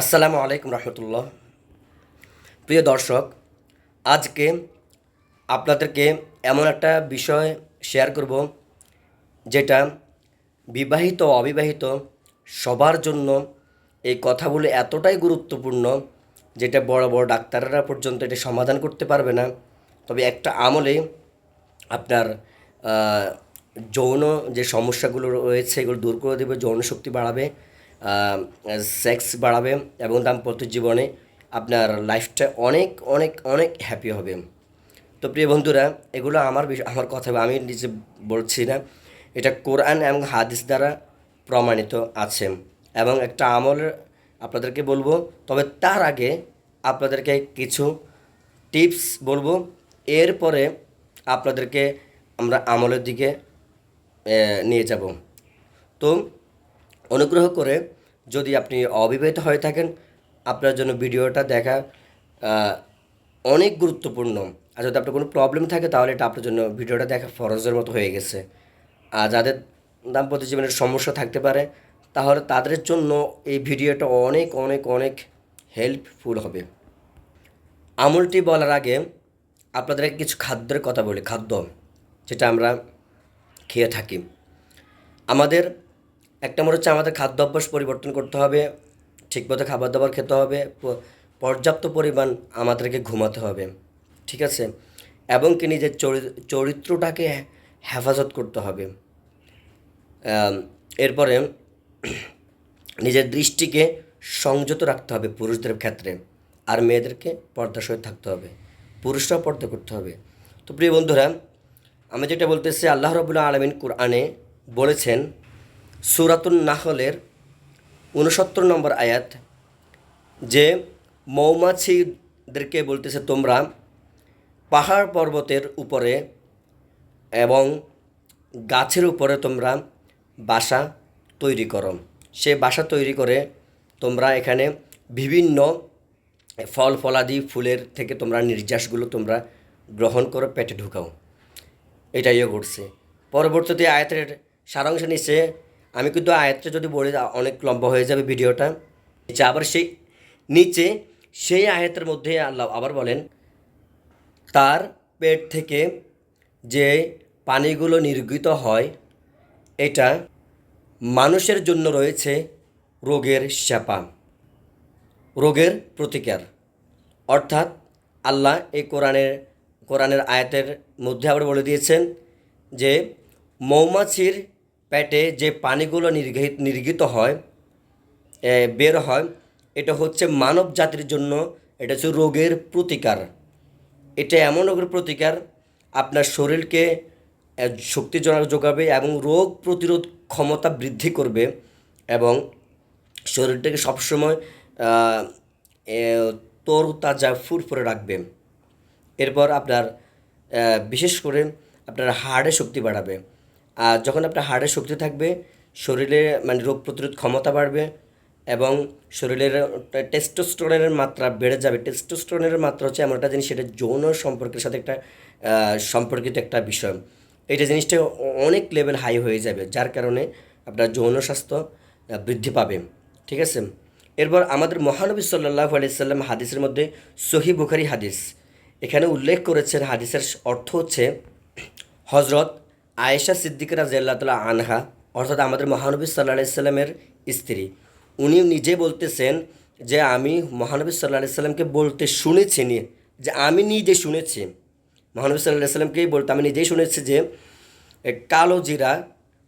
আসসালামু আলাইকুম রহমতুল্লাহ। প্রিয় দর্শক, আজকে আপনাদেরকে এমন একটা বিষয় শেয়ার করব যেটা বিবাহিত অবিবাহিত সবার জন্য এই কথাগুলো এতটাই গুরুত্বপূর্ণ যেটা বড় বড় ডাক্তাররা পর্যন্ত এটা সমাধান করতে পারবে না। তবে একটা আমলে আপনার যৌন যে সমস্যাগুলো রয়েছে, এগুলো দূর করে দেবে যৌন শক্তি বাড়াবে। সেক্স বাড়াবে এবং দাম্পত্য জীবনে আপনার লাইফটা অনেক অনেক অনেক হ্যাপি হবে। তো প্রিয় বন্ধুরা, এগুলো আমার বিষয় আমার কথা আমি নিজে বলছি না। এটা কোরআন এবং হাদিস দ্বারা প্রমাণিত আছে এবং একটা আমল আপনাদেরকে বলব। তবে তার আগে আপনাদেরকে কিছু টিপস বলব। এরপরে আপনাদেরকে আমরা আমলের দিকে নিয়ে যাব। তো অনুগ্রহ করে যদি আপনি অবিবাহিত হয়ে থাকেন, আপনার জন্য ভিডিওটা দেখা অনেক গুরুত্বপূর্ণ। আর যদি আপনার কোনো প্রবলেম থাকে, তাহলে এটা আপনার জন্য ভিডিওটা দেখা ফরজের মতো হয়ে গেছে। আর যাদের দাম্পত্য জীবনের সমস্যা থাকতে পারে, তাহলে তাদের জন্য এই ভিডিওটা অনেক অনেক অনেক হেল্পফুল হবে। আমলটি বলার আগে আপনাদের কিছু খাদ্যের কথা বলি, খাদ্য, যেটা আমরা খেয়ে থাকি। আমাদের একটা নম্বর হচ্ছে আমাদের খাদ্য অভ্যাস পরিবর্তন করতে হবে, ঠিকমতো খাবার দাবার খেতে হবে পর্যাপ্ত পরিমাণ আমাদেরকে ঘুমাতে হবে, ঠিক আছে? এবং কি নিজের চরি- চরিত্রটাকে হেফাজত করতে হবে। এরপরে নিজের দৃষ্টিকে সংযত রাখতে হবে পুরুষদের ক্ষেত্রে, আর মেয়েদেরকে সহিত থাকতে হবে, পুরুষরাও পর্দা করতে হবে। তো প্রিয় বন্ধুরা, আমি যেটা বলতেছি, আল্লাহ রবুল্লা আলমিন কোরআনে বলেছেন সুরাতুন নাহলের উনসত্তর নম্বর আয়াত, যে মৌমাছিদেরকে বলতেছে তোমরা, পাহাড় পর্বতের উপরে এবং গাছের উপরে তোমরা বাসা তৈরি করো। সে বাসা তৈরি করে তোমরা এখানে বিভিন্ন ফল, ফলাদি, ফুলের থেকে তোমরা নির্যাসগুলো তোমরা গ্রহণ করে পেটে ঢুকাও। এটাইও ঘটছে। পরবর্তীতে আয়াতের সারাংশ নিচে আমি কিন্তু আয়াতটা যদি বলি অনেক লম্বা হয়ে যাবে ভিডিওটা। নিচে আবার সেই, নিচে সেই আয়াতের মধ্যে আল্লাহ আবার বলেন, তার পেট থেকে যে পানিগুলো নির্গিত হয়, এটা মানুষের জন্য রয়েছে রোগের শ্যাপা রোগের প্রতিকার। অর্থাৎ আল্লাহ এই কোরআনের কোরআনের আয়াতের মধ্যে আবার বলে দিয়েছেন যে মৌমাছির পেটে যে পানিগুলো নির্গিত নির্গিত হয় বের হয়, এটা হচ্ছে মানব জাতির জন্য এটা হচ্ছে রোগের প্রতিকার। এটা এমন রোগের প্রতিকার, আপনার শরীরকে শক্তি যোগাবে এবং রোগ প্রতিরোধ ক্ষমতা বৃদ্ধি করবে এবং শরীরটাকে সবসময় তর তাজা ফুরফুরে রাখবে। এরপর আপনার বিশেষ করে আপনার হাড়ে শক্তি বাড়াবে। আর যখন আপনার হাড়ে শক্তি থাকবে, শরীরে মানে রোগ প্রতিরোধ ক্ষমতা বাড়বে এবং শরীরের টেস্টোস্টেরনের মাত্রা বেড়ে যাবে। টেস্টোস্টেরনের মাত্রা হচ্ছে এমন একটা জিনিস, সেটা যৌন সম্পর্কের সাথে একটা সম্পর্কিত একটা বিষয়। এইটা জিনিসটা অনেক লেভেল হাই হয়ে যাবে, যার কারণে আপনার যৌন স্বাস্থ্য বৃদ্ধি পাবে। ঠিক আছে? এরপর আমাদের মহানবী সাল্লাহ আলাইসাল্লাম হাদিসের মধ্যে সহি বুখারি হাদিস। এখানে উল্লেখ করেছেন, হাদিসের অর্থ হচ্ছে হজরত আয়েশা সিদ্দিকরা জেল্লাতুল্লাহ আনহা, অর্থাৎ আমাদের মহানবী সাল্লাহ সাল্লামের স্ত্রী উনি নিজে বলতেছেন যে, আমি মহানবী সাল্লাহ সাল্লামকে বলতে শুনেছি যে আমি নিজে শুনেছি। মহানবী সাল্লাহ সাল্লামকেই বলতে, আমি নিজেই শুনেছি যে কালো জিরা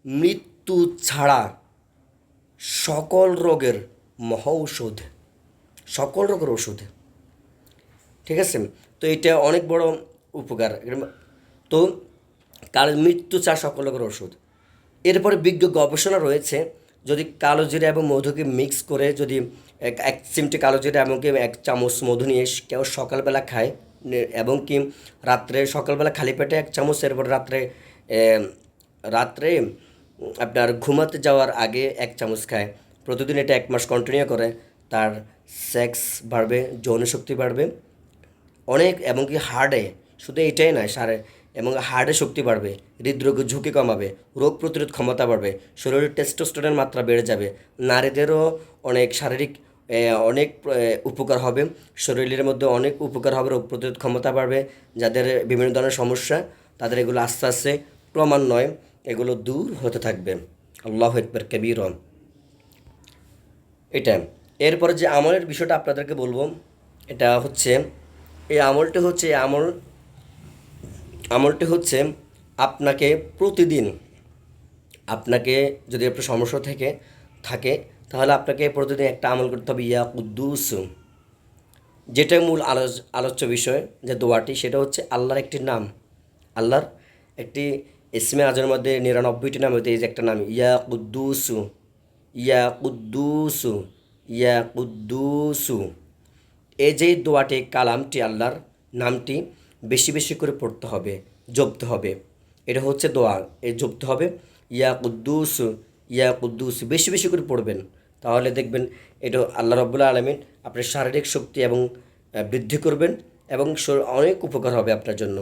মৃত্যু ছাড়া সকল রোগের মহৌষধ সকল রোগের ওষুধ ঠিক আছে? তো এটা অনেক বড় উপকার। তো কাল মৃত্যু চা সকল রোগের ওষুধ। এরপরে বিজ্ঞ গবেষণা রয়েছে, যদি কালো জিরা এবং মধুকে মিক্স করে যদি এক চিমটে কালো জিরা এবং কি এক চামচ মধু নিয়ে কেউ সকালবেলা খায় এবং কি রাত্রে সকালবেলা খালি পেটে এক চামচ, এরপর রাত্রে রাত্রে আপনার ঘুমাতে যাওয়ার আগে এক চামচ খায়। প্রতিদিন এটা এক মাস কন্টিনিউ করে, তার সেক্স বাড়বে যৌন শক্তি বাড়বে। অনেক, এবং কি হার্টে শুধু এটাই নয়, সারে এবং হার্টে শক্তি বাড়বে হৃদরোগের ঝুঁকি কমাবে, রোগ প্রতিরোধ ক্ষমতা বাড়বে, শরীরের টেস্টোস্টেরনের মাত্রা বেড়ে যাবে। নারীদেরও অনেক শারীরিক অনেক উপকার হবে। শরীরের মধ্যে অনেক উপকার হবে, রোগ প্রতিরোধ ক্ষমতা বাড়বে। যাদের বিভিন্ন ধরনের সমস্যা, তাদের এগুলো আস্তে আস্তে ক্রমান্বয়ে এগুলো দূর হতে থাকবে। আল্লাহ একবার কবির। এটা। এরপরে যে আমলের বিষয়টা আপনাদেরকে বলব, এটা হচ্ছে, এই আমলটি হচ্ছে আমল আমলটি হচ্ছে আপনাকে প্রতিদিন, আপনাকে যদি আপনার সমস্যা থেকে থাকে, তাহলে আপনাকে প্রতিদিন একটা আমল করতে হবে, ইয়া কুদ্দুস। যেটা মূল আলোচ, আলোচ্য বিষয়, যে দোয়াটি, সেটা হচ্ছে আল্লাহর একটি নাম। আল্লাহর একটি ইসমে আজের মধ্যে নিরানব্বইটি নাম হতে এই যে একটা নাম, ইয়া কুদ্দুসু ইয়া কুদ্দুসু ইয়া কুদ্দুসু। এই যে দোয়াটি, কালামটি, আল্লাহর নামটি বেশি বেশি করে পড়তে হবে, জপতে হবে। এটা হচ্ছে দোয়া। এ জপতে হবে, ইয়া কুদ্দুস ইয়া কুদ্দুস বেশি বেশি করে পড়বেন। তাহলে দেখবেন এটা আল্লাহ রব্বুল্লা আলমিন আপনার শারীরিক শক্তি এবং বৃদ্ধি করবেন এবং অনেক উপকার হবে আপনার জন্য।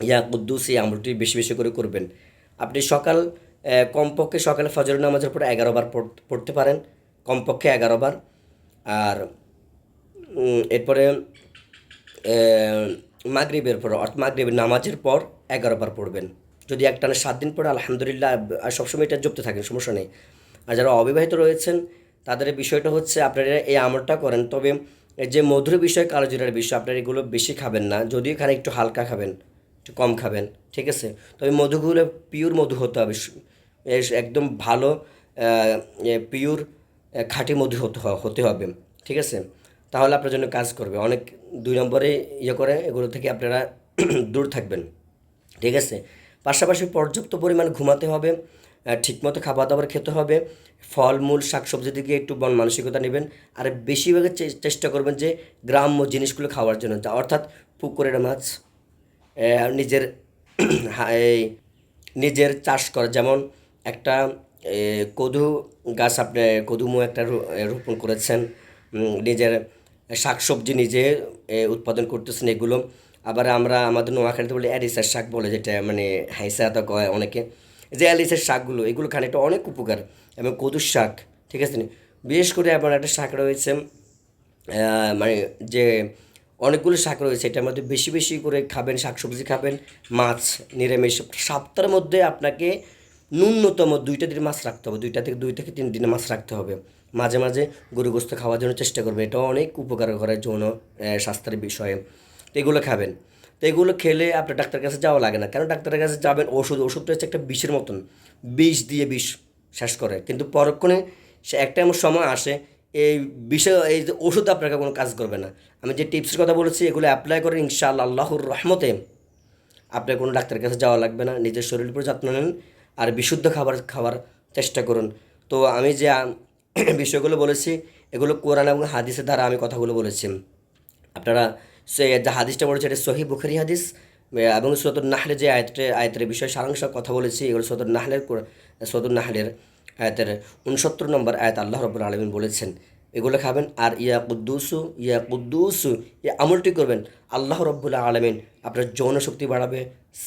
ইয়া কুদ্দুস এই আমলটি বেশি বেশি করে করবেন। আপনি সকাল কমপক্ষে সকালে ফজর নামাজের পর এগারো বার পড়তে পারেন, কমপক্ষে এগারো বার। আর এরপরে মাগরিবের পর, অর্থাৎ মাগরিবের নামাজের পর এগারো বার পড়বেন। যদি একটানা সাত দিন পরে আলহামদুলিল্লাহ সবসময় এটা জপতে থাকেন সমস্যা নেই। আর যারা অবিবাহিত রয়েছেন, তাদের বিষয়টা হচ্ছে আপনারা এই আমলটা করেন, তবে যে মধুর বিষয়, কালো জিরার বিষয়, আপনারা এগুলো বেশি খাবেন না, যদিও এখানে একটু হালকা খাবেন, একটু কম খাবেন, ঠিক আছে? তবে মধুগুলো পিওর মধু হতে হবে একদম ভালো পিওর খাঁটি মধু হতে হতে হবে, ঠিক আছে? তাহলে আপনার জন্য কাজ করবে। অনেক দুই নম্বরে ইয়ে করে, এগুলো থেকে আপনারা দূর থাকবেন। ঠিক আছে? পাশাপাশি পর্যাপ্ত পরিমাণ ঘুমাতে হবে ঠিকমতো খাবার দাবার খেতে হবে ফলমূল শাকসবজির দিকে একটু মন মানসিকতা নেবেন, আর বেশিরভাগ চেষ্টা করবেন যে গ্রাম্য জিনিসগুলো খাওয়ার জন্য অর্থাৎ পুকুরের মাছ নিজের নিজের চাষ করা, যেমন একটা কদু গাছ আপনি কদুমু একটা রোপণ করেছেন নিজের শাকসবজি নিজে উৎপাদন করতেছেন এগুলো। আবার আমরা আমাদের নোয়াখালীতে বলে অ্যালিসের শাক বলে, যেটা মানে হাইসা তো কয় অনেকে। যে অ্যালিসের শাকগুলো, এগুলো খানে এটা অনেক উপকার। এবং কদুর শাক, ঠিক আছে বিশেষ করে আমার একটা শাক রয়েছে মানে যে অনেকগুলো শাক রয়েছে, এটার মধ্যে বেশি বেশি করে খাবেন, শাকসবজি খাবেন, মাছ, নিরামিষ, সপ্তাহের মধ্যে আপনাকে ন্যূনতম দুইটা দিন মাছ রাখতে হবে। দুইটা থেকে দুই থেকে তিন দিন মাছ রাখতে হবে। মাঝে মাঝে গরু গোস্ত খাওয়ার জন্য চেষ্টা করবেন এটা অনেক উপকার করে যৌন স্বাস্থ্যের বিষয়ে। তো এগুলো খাবেন। তো এগুলো খেলে আপনার ডাক্তারের কাছে যাওয়া লাগে না। কেন? ডাক্তারের কাছে যাবেন, ওষুধ, ওষুধটা হচ্ছে একটা বিষের মতন। বিষ দিয়ে বিষ শেষ করে। কিন্তু পরক্ষণে সে একটা এমন সময় আসে, এই বিষয় এই যে ওষুধ আপনাকে কোনো কাজ করবে না। আমি যে টিপসের কথা বলেছি, এগুলো অ্যাপ্লাই করেন ইনশাআল্লাহ আল্লাহর রহমতে আপনার কোনো ডাক্তারের কাছে যাওয়া লাগবে না। নিজের শরীরের উপর যত্ন নেন আর বিশুদ্ধ খাবার খাওয়ার চেষ্টা করুন। তো আমি যে বিষয়গুলো বলেছি, এগুলো কোরআন এবং হাদিসের দ্বারা আমি কথাগুলো বলেছি। আপনারা সে যে হাদিসটা বলেছে, এটা সহি বুখারি হাদিস এবং সতুর নাহলে যে আয়তের আয়তের বিষয়ে সারাংশ কথা বলেছি, এগুলো সতুর নাহলের সতুর নাহলের আয়তের উনসত্তর নম্বর আয়াত আল্লাহ রব্বুল আলমিন বলেছেন। এগুলো খাবেন, আর ইয়া কুদ্দুসু ইয়া কুদ্দুসু, এই আমলটি করবেন, আল্লাহ রব্বুল আলমিন আপনার যৌন শক্তি বাড়াবে,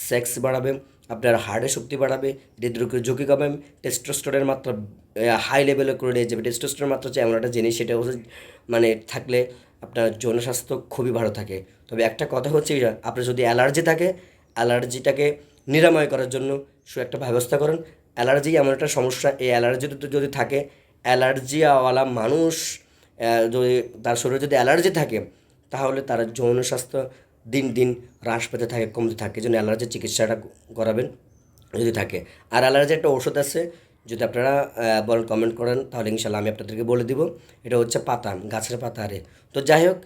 সেক্স বাড়াবে আপনার হার্টের শক্তি বাড়াবে, হৃদরোগের ঝুঁকি কমাবে টেস্টোস্টেরনের মাত্রা হাই লেভেলে করে নিয়ে যাবে। টেস্টোস্টেরন মাত্রা হচ্ছে এমন একটা জিনিস, সেটা হচ্ছে মানে থাকলে আপনার যৌন স্বাস্থ্য খুবই ভালো থাকে। তবে একটা কথা হচ্ছে আপনার যদি অ্যালার্জি থাকে, অ্যালার্জিটাকে নিরাময় করার জন্য সু একটা ব্যবস্থা করুন। অ্যালার্জি এমন একটা সমস্যা, এই অ্যালার্জি যদি থাকে অ্যালার্জিওয়ালা মানুষ যদি তার শরীরে যদি অ্যালার্জি থাকে, তাহলে তার যৌন স্বাস্থ্য দিন দিন হ্রাস পেতে থাকে, কমতে থাকে। জন্য অ্যালার্জির চিকিৎসাটা করাবেন যদি থাকে। আর অ্যালার্জির একটা ওষুধ আছে, যদি আপনারা বলেন কমেন্ট করেন, তাহলে ইনশাল্লাহ আমি আপনাদেরকে বলে দিব। এটা হচ্ছে পাতা গাছের পাতা আরে তো যাই হোক,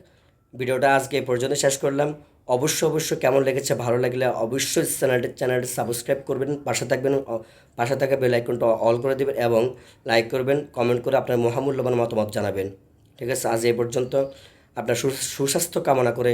ভিডিওটা আজকে এই পর্যন্ত শেষ করলাম। অবশ্যই অবশ্যই কেমন লেগেছে, ভালো লাগলে অবশ্যই চ্যানেলটি চ্যানেলটি সাবস্ক্রাইব করবেন, পাশে থাকবেন পাশে থাকা বেল আইকনটা অল করে দেবেন এবং লাইক করবেন কমেন্ট করে আপনার মহামূল্যবান মতামত জানাবেন। ঠিক আছে, আজ এই পর্যন্ত। আপনার সুস্বাস্থ্য কামনা করে